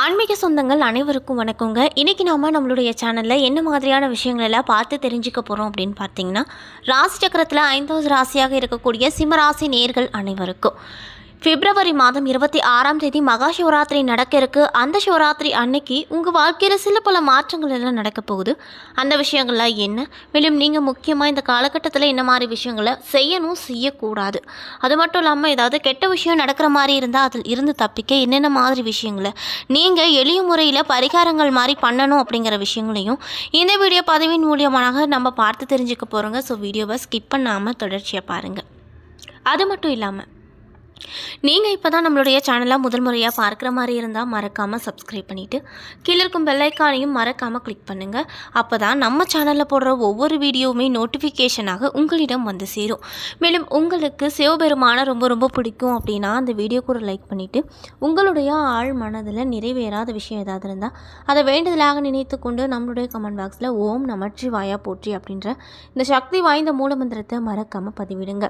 ஆன்மீக சொந்தங்கள் அனைவருக்கும் வணக்கங்க. இன்றைக்கி நாம் நம்மளுடைய சேனலில் என்ன மாதிரியான விஷயங்கள் எல்லாம் பார்த்து தெரிஞ்சுக்க போகிறோம் அப்படின்னு பார்த்தீங்கன்னா ராசி சக்கரத்தில் ஐந்தாவது ராசியாக இருக்கக்கூடிய சிம்மராசி நேர்கள் அனைவருக்கும். பிப்ரவரி மாதம் இருபத்தி ஆறாம் தேதி மகா சிவராத்திரி நடக்க இருக்கு அந்த சிவராத்திரி அன்னைக்கு உங்கள் வாழ்க்கையில் சில பல மாற்றங்கள் எல்லாம் நடக்க போகுது. அந்த விஷயங்கள்லாம் என்ன? மேலும் நீங்கள் முக்கியமாக இந்த காலகட்டத்தில் என்ன மாதிரி விஷயங்களை செய்யணும் செய்யக்கூடாது. அது மட்டும் இல்லாமல் ஏதாவது கெட்ட விஷயம் நடக்கிற மாதிரி இருந்தால் அதில் இருந்து தப்பிக்க என்னென்ன மாதிரி விஷயங்களை நீங்கள் எளிய முறையில் பரிகாரங்கள் மாதிரி பண்ணணும் அப்படிங்கிற விஷயங்களையும் இந்த வீடியோ பதிவின் மூலியமாக நம்ம பார்த்து தெரிஞ்சுக்க போகிறோங்க ஸோ வீடியோவை ஸ்கிப் பண்ணாமல் தொடர்ச்சியாக பாருங்கள் அது மட்டும் இல்லாமல் நீங்கள் இப்போ தான் நம்மளுடைய சேனலை முதல் முறையாக பார்க்குற மாதிரி இருந்தால் மறக்காமல் சப்ஸ்கிரைப் பண்ணிவிட்டு கீழே இருக்கும் பெல்லைக்கானையும் மறக்காமல் கிளிக் பண்ணுங்கள் அப்போ தான் நம்ம சேனலில் போடுற ஒவ்வொரு வீடியோவுமே நோட்டிஃபிகேஷனாக உங்களிடம் வந்து சேரும். மேலும் உங்களுக்கு சிவபெருமானை ரொம்ப ரொம்ப பிடிக்கும் அப்படின்னா அந்த வீடியோ கூட லைக் பண்ணிவிட்டு உங்களுடைய ஆழ் மனதில் நிறைவேறாத விஷயம் ஏதாவது இருந்தால் அதை வேண்டுதலாக நினைத்து கொண்டு நம்மளுடைய கமெண்ட் பாக்ஸில் ஓம் நமச்சிவாயா போற்றி அப்படின்ற இந்த சக்தி வாய்ந்த மூலமந்திரத்தை மறக்காமல் பதிவிடுங்க.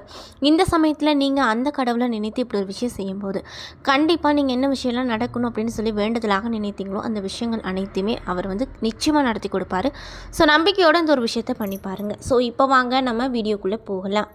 இந்த சமயத்தில் நீங்கள் அந்த கடவுளை நினைத்து இப்படி ஒரு விஷயம் செய்யும்போது கண்டிப்பாக நீங்கள் என்ன விஷயம்லாம் நடக்கணும் அப்படின்னு சொல்லி வேண்டுதலாக நினைத்தீங்களோ அந்த விஷயங்கள் அனைத்தையுமே அவர் வந்து நிச்சயமாக நடத்தி கொடுப்பாரு. ஸோ நம்பிக்கையோடு இந்த ஒரு விஷயத்தை பண்ணி பாருங்கள் ஸோ இப்போ வாங்க நம்ம வீடியோக்குள்ளே போகலாம்.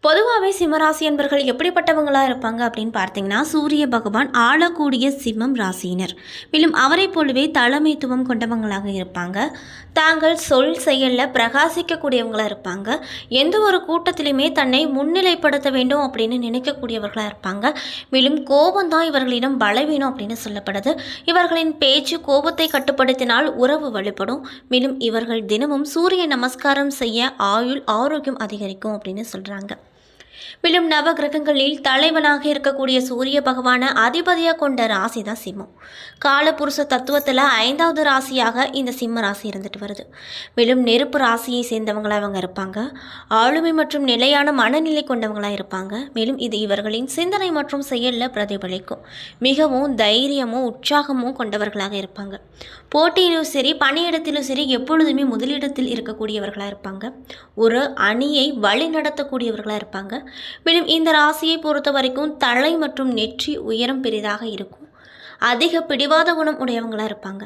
பொதுவாகவே சிம்மராசி என்பர்கள் எப்படிப்பட்டவங்களாக இருப்பாங்க அப்படின்னு பார்த்தீங்கன்னா சூரிய பகவான் ஆளக்கூடிய சிம்மம் ராசியினர். மேலும் அவரைப் போலவே தலைமைத்துவம் கொண்டவங்களாக இருப்பாங்க. தாங்கள் சொல் செயலில் பிரகாசிக்கக்கூடியவங்களாக இருப்பாங்க. எந்த ஒரு கூட்டத்திலையுமே தன்னை முன்னிலைப்படுத்த வேண்டும் அப்படின்னு நினைக்கக்கூடியவர்களாக இருப்பாங்க. மேலும் கோபம் தான் இவர்களிடம் பலவீனம் அப்படின்னு சொல்லப்படுது. இவர்களின் பேச்சு கோபத்தை கட்டுப்படுத்தினால் உறவு வலுப்படும். மேலும் இவர்கள் தினமும் சூரிய நமஸ்காரம் செய்ய ஆயுள் ஆரோக்கியம் அதிகரிக்கும் அப்படின்னு சொல்கிறாங்க மேலும் நவ கிரகங்களில் தலைவனாக இருக்கக்கூடிய சூரிய பகவானை அதிபதியாக கொண்ட ராசி தான் சிம்மம். காலபுருஷ தத்துவத்தில் ஐந்தாவது ராசியாக இந்த சிம்ம ராசி இருந்துட்டு வருது. மேலும் நெருப்பு ராசியை சேர்ந்தவங்களாக அவங்க இருப்பாங்க. ஆளுமை மற்றும் நிலையான மனநிலை கொண்டவங்களாக இருப்பாங்க. மேலும் இது இவர்களின் சிந்தனை மற்றும் செயலில் பிரதிபலிக்கும். மிகவும் தைரியமும் உற்சாகமும் கொண்டவர்களாக இருப்பாங்க. போட்டியிலும் சரி பணியிடத்திலும் சரி எப்பொழுதுமே முதலிடத்தில் இருக்கக்கூடியவர்களாக இருப்பாங்க. ஒரு அணியை வழி நடத்தக்கூடியவர்களாக இருப்பாங்க. மேலும் இந்த ராசியை பொறுத்த வரைக்கும் தலை மற்றும் நெற்றி உயரம் பெரிதாக இருக்கும். அதிக பிடிவாத குணம் உடையவங்களாக இருப்பாங்க.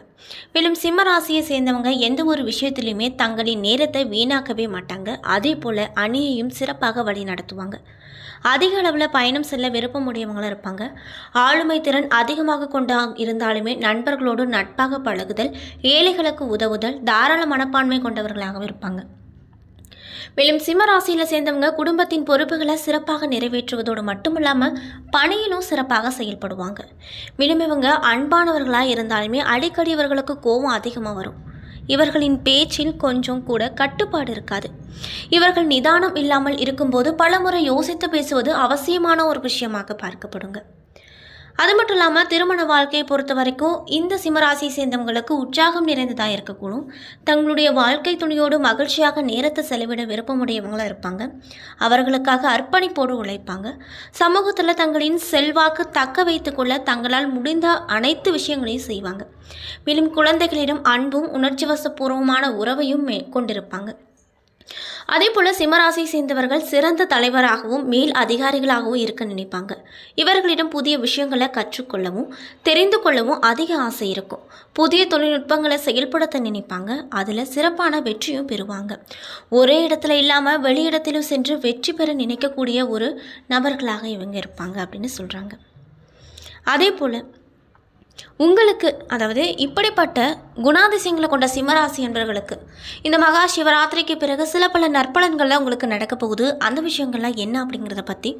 மேலும் சிம்ம ராசியை சேர்ந்தவங்க எந்த ஒரு விஷயத்திலையுமே தங்களின் நேரத்தை வீணாக்கவே மாட்டாங்க. அதே போல் அணியையும் சிறப்பாக வழி நடத்துவாங்க. அதிக அளவில் பயணம் செல்ல விருப்பம் உடையவங்களாக இருப்பாங்க. ஆளுமை திறன் அதிகமாக கொண்டா இருந்தாலுமே நண்பர்களோடு நட்பாக பழகுதல் ஏழைகளுக்கு உதவுதல் தாராள மனப்பான்மை கொண்டவர்களாகவும் இருப்பாங்க. மேலும் சிம்ம ராசியில் சேர்ந்தவங்க குடும்பத்தின் பொறுப்புகளை சிறப்பாக நிறைவேற்றுவதோடு மட்டுமில்லாமல் பணியிலும் சிறப்பாக செயல்படுவாங்க. மேலும் இவங்க அன்பானவர்களாக இருந்தாலுமே அடிக்கடி இவர்களுக்கு கோபம் அதிகமாக வரும். இவர்களின் பேச்சில் கொஞ்சம் கூட கட்டுப்பாடு இருக்காது. இவர்கள் நிதானம் இல்லாமல் இருக்கும்போது பலமுறை யோசித்து பேசுவது அவசியமான ஒரு விஷயமாக பார்க்கப்படுங்க. அது மட்டும் இல்லாமல் திருமண வாழ்க்கையை பொறுத்த வரைக்கும் இந்த சிம்மராசியை சேர்ந்தவங்களுக்கு உற்சாகம் நிறைந்ததாக இருக்கக்கூடும். தங்களுடைய வாழ்க்கை துணியோடு மகிழ்ச்சியாக நேரத்தை செலவிட விருப்பமுடையவங்களாக இருப்பாங்க. அவர்களுக்காக அர்ப்பணிப்போடு உழைப்பாங்க. சமூகத்தில் தங்களின் செல்வாக்கு தக்க வைத்துக்கொள்ள தங்களால் முடிந்த அனைத்து விஷயங்களையும் செய்வாங்க. மேலும் குழந்தைகளிடம் அன்பும் உணர்ச்சி வசப்பூர்வமான உறவையும் மே- கொண்டிருப்பாங்க. அதே போல் சிம்மராசி சேர்ந்தவர்கள் சிறந்த தலைவராகவும் மேல் அதிகாரிகளாகவும் இருக்க நினைப்பாங்க. இவர்களிடம் புதிய விஷயங்களை கற்றுக்கொள்ளவும் தெரிந்து கொள்ளவும் அதிக ஆசை இருக்கும். புதிய தொழில்நுட்பங்களை செயல்படுத்த நினைப்பாங்க. அதில் சிறப்பான வெற்றியும் பெறுவாங்க. ஒரே இடத்துல இல்லாமல் வெளியிடத்திலும் சென்று வெற்றி பெற நினைக்கக்கூடிய ஒரு நபர்களாக இவங்க இருப்பாங்க அப்படின்னு சொல்கிறாங்க அதே போல் உங்களுக்கு அதாவது இப்படிப்பட்ட குணாதிசயங்களை கொண்ட சிம்மராசி என்பவர்களுக்கு இந்த மகா சிவராத்திரிக்கு பிறகு சில பல நற்பலன்கள்லாம் உங்களுக்கு நடக்க போகுது. அந்த விஷயங்கள்லாம் என்ன அப்படிங்கிறத பற்றி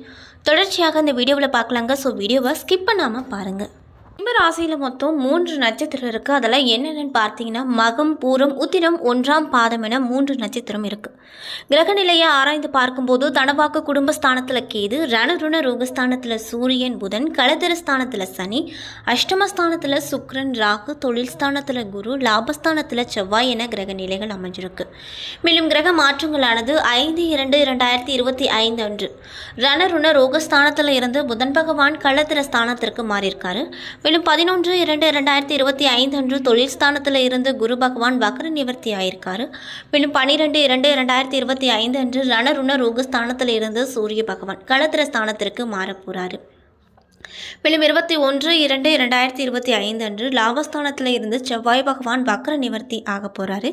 தொடர்ச்சியாக இந்த வீடியோவில் பார்க்கலாங்க. ஸோ வீடியோவை ஸ்கிப் பண்ணாமல் பாருங்கள் ராசியில் மொத்தம் மூன்று நட்சத்திரம் இருக்குது அதெல்லாம் என்னென்னு பார்த்தீங்கன்னா மகம் பூரம் உத்திரம் ஒன்றாம் பாதம் என மூன்று நட்சத்திரம் இருக்குது கிரகநிலையை ஆராய்ந்து பார்க்கும்போது தனவாக்கு குடும்பஸ்தானத்தில் கேது ரணருண ரோகஸ்தானத்தில் சூரியன் புதன் களத்திர ஸ்தானத்தில் சனி அஷ்டமஸ்தானத்தில் சுக்ரன் ராகு தொழில் ஸ்தானத்தில் குரு லாபஸ்தானத்தில் செவ்வாய் என கிரக நிலைகள் அமைஞ்சிருக்கு. மேலும் கிரக மாற்றங்களானது ஐந்து இரண்டு இரண்டாயிரத்தி இருபத்தி ஐந்து அன்று. ரணருண ரோகஸ்தானத்தில் இருந்து புதன் பகவான் களத்திர ஸ்தானத்திற்கு மாறியிருக்காரு. மேலும் பதினொன்று இரண்டு இரண்டாயிரத்தி இருபத்தி ஐந்து அன்று தொழில் ஸ்தானத்தில் இருந்து குரு பகவான் வக்ர நிவர்த்தி ஆயிருக்காரு. மேலும் பன்னிரெண்டு இரண்டு இரண்டாயிரத்தி இருபத்தி ஐந்து அன்று ரணருண ரோகஸ்தானத்தில் இருந்து சூரிய பகவான் களத்திர ஸ்தானத்திற்கு மாறப்போறாரு மேலும் இருபத்தி ஒன்று இரண்டு இரண்டாயிரத்தி இருபத்தி ஐந்து அன்று லாபஸ்தானத்தில் இருந்து செவ்வாய் பகவான் வக்ர நிவர்த்தி ஆக போகிறாரு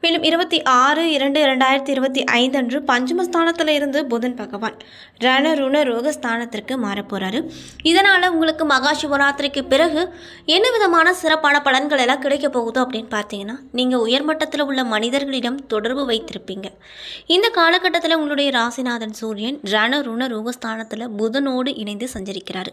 மேலும் இருபத்தி ஆறு இரண்டு இரண்டாயிரத்தி இருபத்தி ஐந்து அன்று பஞ்சமஸ்தானத்தில் இருந்து புதன் பகவான் ரண ருண ரோகஸ்தானத்திற்கு மாறப் போகிறாரு இதனால் உங்களுக்கு மகா சிவராத்திரிக்கு பிறகு என்ன விதமான சிறப்பான பலன்கள் எல்லாம் கிடைக்க போகுதோ அப்படின்னு பார்த்தீங்கன்னா நீங்கள் உயர்மட்டத்தில் உள்ள மனிதர்களிடம் தொடர்பு வைத்திருப்பீங்க. இந்த காலகட்டத்தில் உங்களுடைய ராசிநாதன் சூரியன் ரண ருண ரோகஸ்தானத்தில் புதனோடு இணைந்து சஞ்சரிக்கிறார்.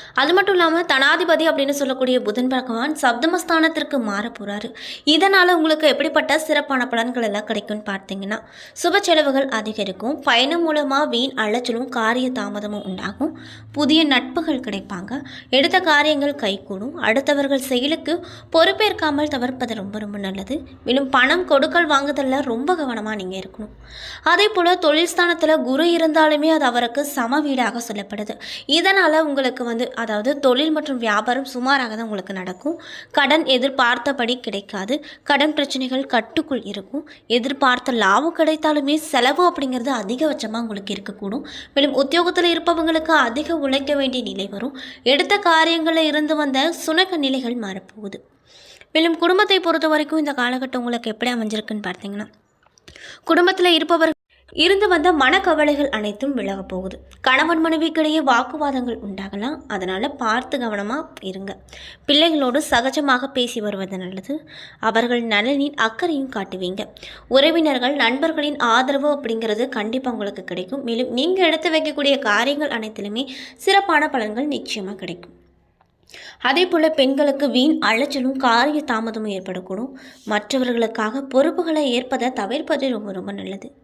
அது மட்டும் இல்லாமல் தனாதிபதி அப்படின்னு சொல்லக்கூடிய புதன் பகவான் சப்தமஸ்தானத்திற்கு மாற போகிறாரு இதனால் உங்களுக்கு எப்படிப்பட்ட சிறப்பான பலன்கள் எல்லாம் கிடைக்கும்னு பார்த்தீங்கன்னா சுப செலவுகள் அதிகரிக்கும். பயணம் மூலமாக வீண் அலைச்சலும் காரிய தாமதமும் உண்டாகும். புதிய நட்புகள் கிடைப்பாங்க. எடுத்த காரியங்கள் கைகூடும். அடுத்தவர்கள் செயலுக்கு பொறுப்பேற்காமல் தவிர்ப்பது ரொம்ப ரொம்ப நல்லது. மேலும் பணம் கொடுக்கல் வாங்குதலில் ரொம்ப கவனமாக நீங்கள் இருக்கணும். அதே போல் தொழில் ஸ்தானத்தில் குரு இருந்தாலுமே அது அவருக்கு சம வீடாக சொல்லப்படுது. இதனால் உங்களுக்கு வந்து அதாவது தொழில் மற்றும் வியாபாரம் சுமாராக தான் உங்களுக்கு நடக்கும். கடன் எதிர்பார்த்தபடி கிடைக்காது. கடன் பிரச்சனைகள் கட்டுக்குள் இருக்கும். எதிர்பார்த்த லாபம் கிடைத்தாலுமே செலவு அப்படிங்கிறது அதிகபட்சமாக உங்களுக்கு இருக்கக்கூடும். மேலும் உத்தியோகத்தில் இருப்பவங்களுக்கு அதிக உழைக்க வேண்டிய நிலை வரும். எடுத்த காரியங்களில் இருந்து வந்த சுணக்க நிலைகள் மாறப்போகுது. மேலும் குடும்பத்தை பொறுத்த வரைக்கும் இந்த காலகட்டம் உங்களுக்கு எப்படி அமைஞ்சிருக்குன்னு பார்த்தீங்கன்னா குடும்பத்தில் இருப்பவர் இருந்து வந்த மனக்கவலைகள் அனைத்தும் விலகப் போகுது. கணவன் மனைவிக்கிடையே வாக்குவாதங்கள் உண்டாகலாம். அதனால் பார்த்து கவனமாக இருங்க. பிள்ளைகளோடு சகஜமாக பேசி வருவது நல்லது. அவர்கள் நலனின் அக்கறையும் காட்டுவீங்க. உறவினர்கள் நண்பர்களின் ஆதரவு அப்படிங்கிறது கண்டிப்பாக உங்களுக்கு கிடைக்கும். மேலும் நீங்கள் எடுத்து வைக்கக்கூடிய காரியங்கள் அனைத்திலுமே சிறப்பான பலன்கள் நிச்சயமாக கிடைக்கும். அதே போல் பெண்களுக்கு வீண் அலைச்சலும் காரிய தாமதமும் ஏற்படக்கூடும். மற்றவர்களுக்காக பொறுப்புகளை ஏற்பதை தவிர்ப்பது ரொம்ப ரொம்ப நல்லது.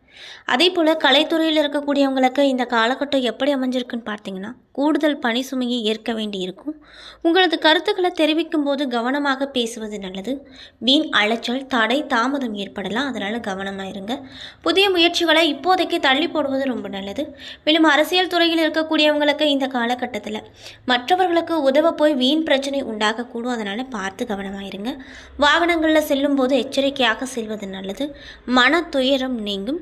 அதே போல் கலைத்துறையில் இருக்கக்கூடியவங்களுக்கு இந்த காலகட்டம் எப்படி அமைஞ்சிருக்குன்னு பார்த்தீங்கன்னா கூடுதல் பணி சுமையை ஏற்க வேண்டி இருக்கும். உங்களது கருத்துக்களை தெரிவிக்கும் போது கவனமாக பேசுவது நல்லது. வீண் அலைச்சல் தடை தாமதம் ஏற்படலாம். அதனால் கவனமாக இருங்க. புதிய முயற்சிகளை இப்போதைக்கு தள்ளி போடுவது ரொம்ப நல்லது. மேலும் அரசியல் துறையில் இருக்கக்கூடியவங்களுக்கு இந்த காலகட்டத்தில் மற்றவர்களுக்கு உதவ போய் வீண் பிரச்சனை உண்டாகக்கூடும். அதனால் பார்த்து கவனமாக இருங்க. வாகனங்களில் செல்லும்போது எச்சரிக்கையாக செல்வது நல்லது. மன துயரம் நீங்கும்.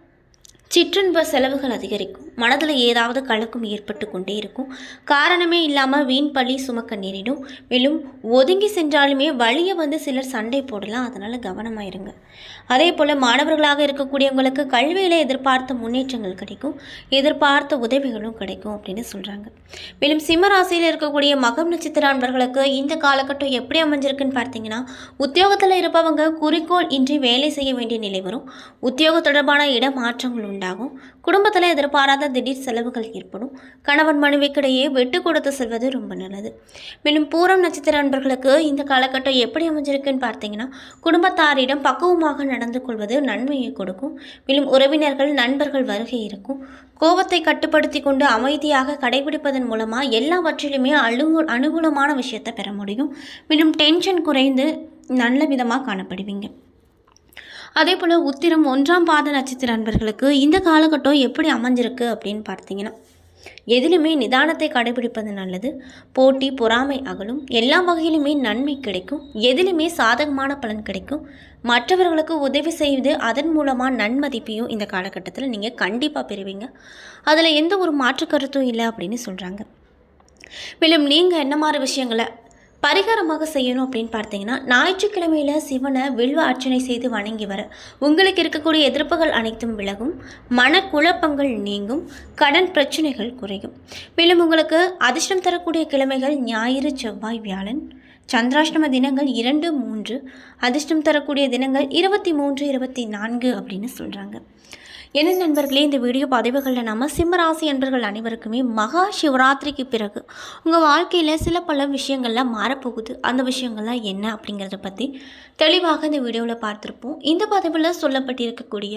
சிற்றின்ப செலவுகள் அதிகரிக்கும். மனதில் ஏதாவது கலக்கம் ஏற்பட்டு கொண்டே இருக்கும். காரணமே இல்லாமல் வீண் பழி சுமக்க நேரிடும். மேலும் ஒதுங்கி சென்றாலுமே வழியை வந்து சிலர் சண்டை போடலாம். அதனால் கவனமாக இருங்க. அதே போல் மாணவர்களாக இருக்கக்கூடியவங்களுக்கு கல்வியில் எதிர்பார்த்த முன்னேற்றங்கள் கிடைக்கும். எதிர்பார்த்த உதவிகளும் கிடைக்கும் அப்படின்னு சொல்கிறாங்க மேலும் சிம்மராசியில் இருக்கக்கூடிய மகம் நட்சத்திர அன்பர்களுக்கு இந்த காலகட்டம் எப்படி அமைஞ்சிருக்குன்னு பார்த்தீங்கன்னா உத்தியோகத்தில் இருப்பவங்க குறிக்கோள் இன்றி வேலை செய்ய வேண்டிய நிலை வரும். உத்தியோக தொடர்பான இடமாற்றங்கள் உண்டாகும். குடும்பத்தில் எதிர்பாராத திடீர் செலவுகள் ஏற்படும். கணவன் மனைவிக்கிடையே விட்டு கொடுத்து செல்வது ரொம்ப நல்லது. மேலும் பூரம் நட்சத்திர நண்பர்களுக்கு இந்த காலகட்டம் எப்படி அமைஞ்சிருக்குன்னு பார்த்தீங்கன்னா குடும்பத்தாரிடம் பக்குவமாக நடந்து கொள்வது நன்மையை கொடுக்கும். மேலும் உறவினர்கள் நண்பர்கள் வருகை இருக்கும். கோபத்தை கட்டுப்படுத்தி கொண்டு அமைதியாக கடைபிடிப்பதன் மூலமாக எல்லாவற்றிலுமே அழுகு அனுகூலமான விஷயத்தை பெற முடியும். மேலும் டென்ஷன் குறைந்து நல்ல விதமாக காணப்படுவீங்க. அதே போல் உத்திரம் ஒன்றாம் பாத நட்சத்திர அன்பர்களுக்கு இந்த காலகட்டம் எப்படி அமைஞ்சிருக்கு அப்படின்னு பார்த்தீங்கன்னா எதிலுமே நிதானத்தை கடைபிடிப்பது நல்லது. போட்டி பொறாமை அகலும். எல்லா வகையிலுமே நன்மை கிடைக்கும். எதிலுமே சாதகமான பலன் கிடைக்கும். மற்றவர்களுக்கு உதவி செய்து அதன் மூலமாக நன்மதிப்பையும் இந்த காலகட்டத்தில் நீங்கள் கண்டிப்பாக பெறுவீங்க. அதில் எந்த ஒரு மாற்று கருத்தும் இல்லை அப்படின்னு சொல்கிறாங்க மேலும் நீங்கள் என்ன மாதிரி விஷயங்களை பரிகாரமாக செய்யணும் அப்படின்னு பார்த்தீங்கன்னா ஞாயிற்றுக்கிழமையில் சிவனை வில்வ அர்ச்சனை செய்து வணங்கி வர உங்களுக்கு இருக்கக்கூடிய எதிர்ப்புகள் அனைத்தும் விலகும். மனக்குழப்பங்கள் நீங்கும். கடன் பிரச்சனைகள் குறையும். மேலும் உங்களுக்கு அதிர்ஷ்டம் தரக்கூடிய கிழமைகள் ஞாயிறு செவ்வாய் வியாழன். சந்திராஷ்டம தினங்கள் இரண்டு மூன்று. அதிர்ஷ்டம் தரக்கூடிய தினங்கள் இருபத்தி மூன்று இருபத்தி நான்கு அப்படின்னு சொல்கிறாங்க என்ன நண்பர்களே இந்த வீடியோ பதிவுகளில் நம்ம சிம்மராசி நண்பர்கள் அனைவருக்குமே மகா சிவராத்திரிக்கு பிறகு உங்கள் வாழ்க்கையில் சில பல விஷயங்கள்லாம் மாறப்போகுது. அந்த விஷயங்கள்லாம் என்ன அப்படிங்கிறத பற்றி தெளிவாக இந்த வீடியோவில் பார்த்துருப்போம். இந்த பதிவில் சொல்லப்பட்டிருக்கக்கூடிய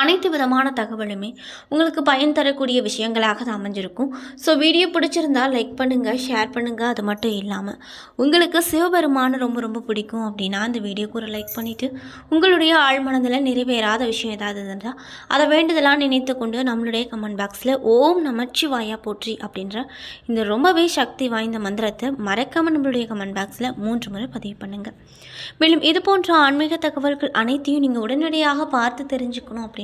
அனைத்து விதமான தகவலுமே உங்களுக்கு பயன் தரக்கூடிய விஷயங்களாக தான் அமைஞ்சிருக்கும். ஸோ வீடியோ பிடிச்சிருந்தா லைக் பண்ணுங்கள் ஷேர் பண்ணுங்கள் அது மட்டும் இல்லாமல் உங்களுக்கு சிவபெருமான ரொம்ப ரொம்ப பிடிக்கும் அப்படின்னா அந்த வீடியோக்கு ஒரு லைக் பண்ணிவிட்டு உங்களுடைய ஆழ்மனதில் நிறைவேறாத விஷயம் ஏதாவது இருந்தால் அதை வேண்டுதலாக நினைத்து கொண்டு நம்மளுடைய கமெண்ட் பாக்ஸில் ஓம் நமச்சிவாயா போற்றி அப்படின்ற இந்த ரொம்பவே சக்தி வாய்ந்த மந்திரத்தை மறக்காமல் நம்மளுடைய கமெண்ட் பாக்ஸில் மூன்று முறை பதிவு பண்ணுங்கள் மேலும் இது போன்ற ஆன்மீக தகவல்கள் அனைத்தையும் நீங்கள் உடனடியாக பார்த்து தெரிஞ்சுக்கணும் அப்படின்னு